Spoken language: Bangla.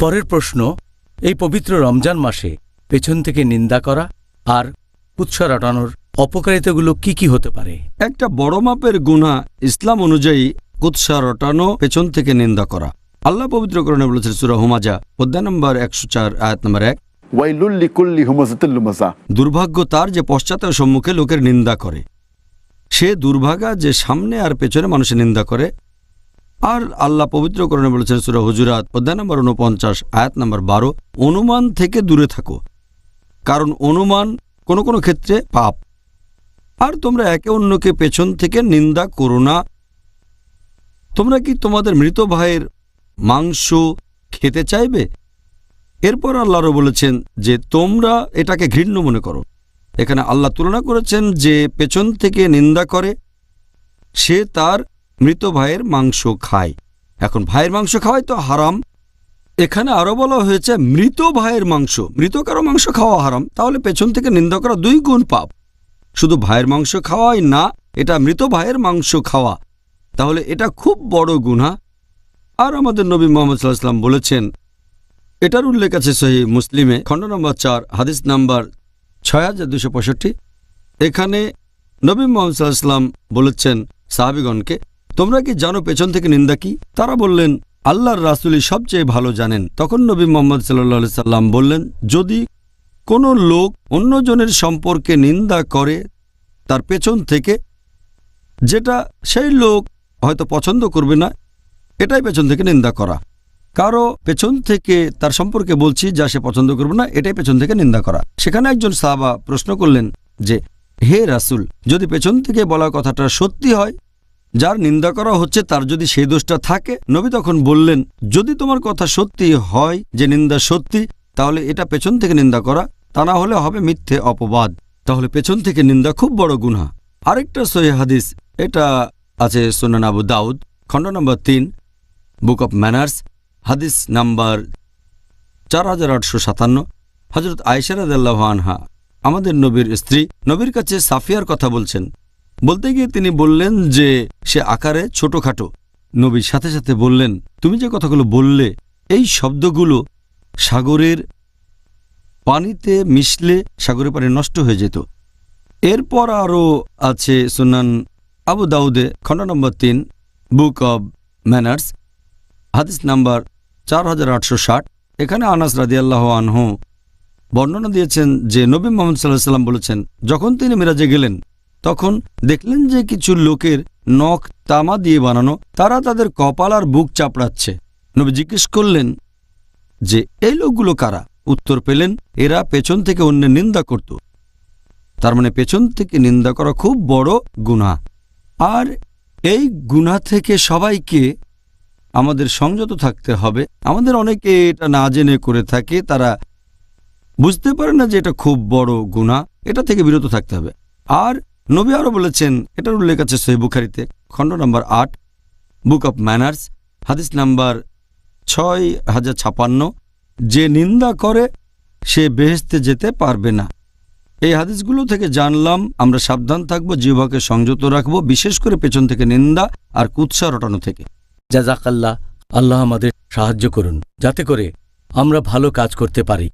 পরের প্রশ্ন এই পবিত্র রমজান মাসে পেছন থেকে নিন্দা করা আর কুৎসা রটানোর অপকারিতাগুলো কি কি হতে পারে? একটা বড় মাপের গুণা ইসলাম অনুযায়ী কুৎসা রটানো পেছন থেকে নিন্দা করা। আল্লাহ পবিত্রকরণে বলেছেন সুরা হুমাজা অধ্যায় নম্বর একশো চার আয়াত নম্বর এক। দুর্ভাগ্য তার যে পশ্চাতের সম্মুখে লোকের নিন্দা করে। সে দুর্ভাগা যে সামনে আর পেছনে মানুষের নিন্দা করে আর আল্লাহ পবিত্র পবিত্রকরণে বলেছেন সুরা হুজুরাত, অধ্যায় নম্বর উনপঞ্চাশ আয়াত নম্বর বারো, অনুমান থেকে দূরে থাকো। কারণ অনুমান কোনো কোনো ক্ষেত্রে পাপ। আর তোমরা একে অন্যকে পেছন থেকে নিন্দা করো না। তোমরা কি তোমাদের মৃত ভাইয়ের মাংস খেতে চাইবে? এরপর আল্লাহরও বলেছেন যে তোমরা এটাকে ঘৃণ্য মনে করো। এখানে আল্লাহ তুলনা করেছেন যে পেছন থেকে নিন্দা করে, সে তার মৃত ভাইয়ের মাংস খায়। এখন ভাইয়ের মাংস খাওয়াই তো হারাম। এখানে আরও বলা হয়েছে, মৃত ভাইয়ের মাংস। মৃত কারও মাংস খাওয়া হারাম, তাহলে পেছন থেকে নিন্দা করা দুই গুণ পাপ। শুধু ভাইয়ের মাংস খাওয়াই না, এটা মৃত ভাইয়ের মাংস খাওয়া। তাহলে এটা খুব বড় গুণা। আর আমাদের নবী মোহাম্মদ সাল্লাহাম বলেছেন, এটার উল্লেখ আছে সহি মুসলিমে, খণ্ড নম্বর চার, হাদিস নাম্বার ছয় হাজার দুশো পঁয়ষট্টি। এখানে নবী মোহাম্মদ সাল্লাহাম বলেছেন সাহাবিগণকে তোমরা কি জানো পেছন থেকে নিন্দা কি? তারা বললেন, আল্লাহর রাসুলি সবচেয়ে ভালো জানেন। তখন নবী মোহাম্মদ সাল্লা সাল্লাম বললেন, যদি কোনো লোক অন্যজনের সম্পর্কে নিন্দা করে তার পেছন থেকে, যেটা সেই লোক হয়তো পছন্দ করবে না, এটাই পেছন থেকে নিন্দা করা। কারও পেছন থেকে তার সম্পর্কে বলছি যা সে পছন্দ করবে না, এটাই পেছন থেকে নিন্দা করা। সেখানে একজন সাহাবা প্রশ্ন করলেন যে, হে রাসুল, যদি পেছন থেকে বলা কথাটা সত্যি হয় যার নিন্দা করা হচ্ছে তার যদি সেই দোষটা থাকে, নবী তখন বললেন, যদি তোমার কথা সত্যি হয় যে নিন্দা সত্যি, তাহলে এটা পেছন থেকে নিন্দা করা, তা না হলে হবে মিথ্যে অপবাদ। তাহলে পেছন থেকে নিন্দা খুব বড় গুণা আরেকটা সহি হাদিস, এটা আছে সুনান আবু দাউদ, খণ্ড নম্বর তিন, বুক অব ম্যানার্স, হাদিস নাম্বার চার হাজার আটশো সাতান্ন হজরত আয়সারাদাল্লাহ আনহা, আমাদের নবীর স্ত্রী, নবীর কাছে সাফিয়ার কথা বলছেন। বলতে গিয়ে তিনি বললেন যে সে আকারে ছোটখাটো। নবীর সাথে সাথে বললেন, তুমি যে কথাগুলো বললে, এই শব্দগুলো সাগরের পানিতে মিশলে সাগরের পানি নষ্ট হয়ে যেত। এরপর আরও আছে সুনান আবু দাউদে, খণ্ড নম্বর তিন, বুক অব ম্যানার্স, হাদিস নাম্বার চার হাজার আটশো ষাট। এখানে আনাস রাদিয়াল্লাহ আনহু বর্ণনা দিয়েছেন যে নবী মোহাম্মদ সাল্লাহ সাল্লাম বলেছেন, যখন তিনি মিরাজে গেলেন তখন দেখলেন যে কিছু লোকের নখ তামা দিয়ে বানানো, তারা তাদের কপাল আর বুক চাপড়াচ্ছে। নবী জিজ্ঞেস করলেন, যে এই লোকগুলো কারা? উত্তর পেলেন, এরা পেছন থেকে অন্যের নিন্দা করত। তার মানে পেছন থেকে নিন্দা করা খুব বড় গুনাহ। আর এই গুনাহ থেকে সবাইকে আমাদের সংযত থাকতে হবে। আমাদের অনেকে এটা না জেনে করে থাকে, তারা বুঝতে পারে না যে এটা খুব বড় গুনাহ, এটা থেকে বিরত থাকতে হবে। আর নবী আরও বলেছেন, এটার উল্লেখ আছে সহি বুখারিতে, খণ্ড নম্বর আট, বুক অব ম্যানার্স, হাদিস নাম্বার ছয় হাজার ছাপান্ন, যে নিন্দা করে, সে বেহেস্তে যেতে পারবে না। এই হাদিসগুলো থেকে জানলাম, আমরা সাবধান থাকব, জিহ্বাকে সংযত রাখব, বিশেষ করে পেছন থেকে নিন্দা আর কুৎসা রটানো থেকে। জাজাকাল্লাহ আল্লাহ আমাদের সাহায্য করুন, যাতে করে আমরা ভালো কাজ করতে পারি।